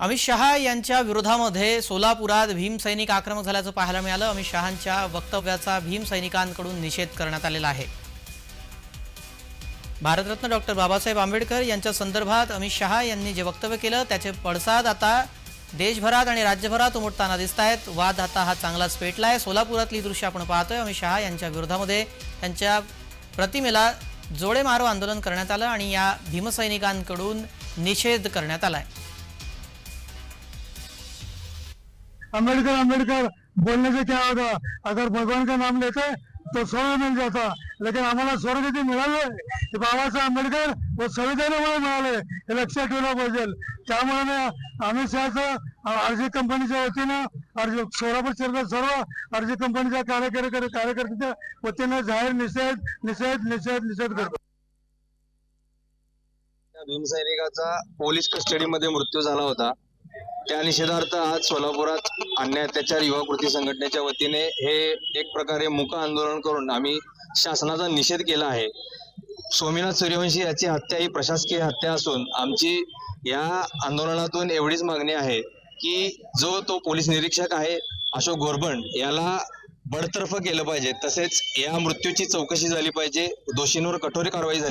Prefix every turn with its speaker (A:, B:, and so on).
A: अमित शहा यांच्या विरोधामध्ये सोलापुरात भीमसैनिक आक्रमक झाल्याचं पाहायला मिळालं. अमित शहांच्या वक्तव्याचा भीमसैनिकांकडून निषेध करण्यात आलेला आहे. भारतरत्न डॉक्टर बाबासाहेब आंबेडकर यांच्या संदर्भात अमित शहा यांनी जे वक्तव्य केलं त्याचे पडसाद आता देशभरात आणि राज्यभरात उमटताना दिसत आहेत वाद आता हा चांगलाच पेटला आहे. सोलापुरातली दृश्य आपण पाहतोय. अमित शहा यांच्या विरोधामध्ये त्यांच्या प्रतिमेला जोडे मारो आंदोलन करण्यात आलं आणि या भीमसैनिकांकडून निषेध करण्यात आला आहे
B: अम्बेडकर अम्बेडकर बोलने से क्या होगा अगर भगवान का नाम लेते तो स्वर्ग मिल जाता. लेकिन आम्हाला स्वर्ग जे मिळाले ते बाबासाहेब आंबेडकर व संविधानामुळे मिळाले हे लक्षात ठेवलं पाहिजे. त्यामुळे अमित शहाचं आरजी कंपनीच्या वतीनं अर्ज सोलापूर शहरात सर्व आरजी कंपनीच्या कार्यकर्ते कार्यकर्त्याच्या वतीनं जाहीर निषेध निषेध निषेध निषेध करतो.
C: त्या भीमसैनिकाचा पोलीस कस्टडीमध्ये मृत्यू झाला होता. त्या निषेधार्थ आज सोलापुरात अन्याय अत्याचार युवा कृती संघटनेच्या वतीने हे एक प्रकारे मुक आंदोलन करून आम्ही शासनाचा निषेध केला आहे. स्वामीनाथ सूर्यवंशी याची हत्या ही प्रशासकीय हत्या असून आमची या आंदोलनातून एवढीच मागणी आहे की जो तो पोलीस निरीक्षक आहे अशोक गोरबण याला बडतर्फ केलं पाहिजे. तसेच या मृत्यूची चौकशी झाली पाहिजे. दोषींवर कठोर कारवाई झाली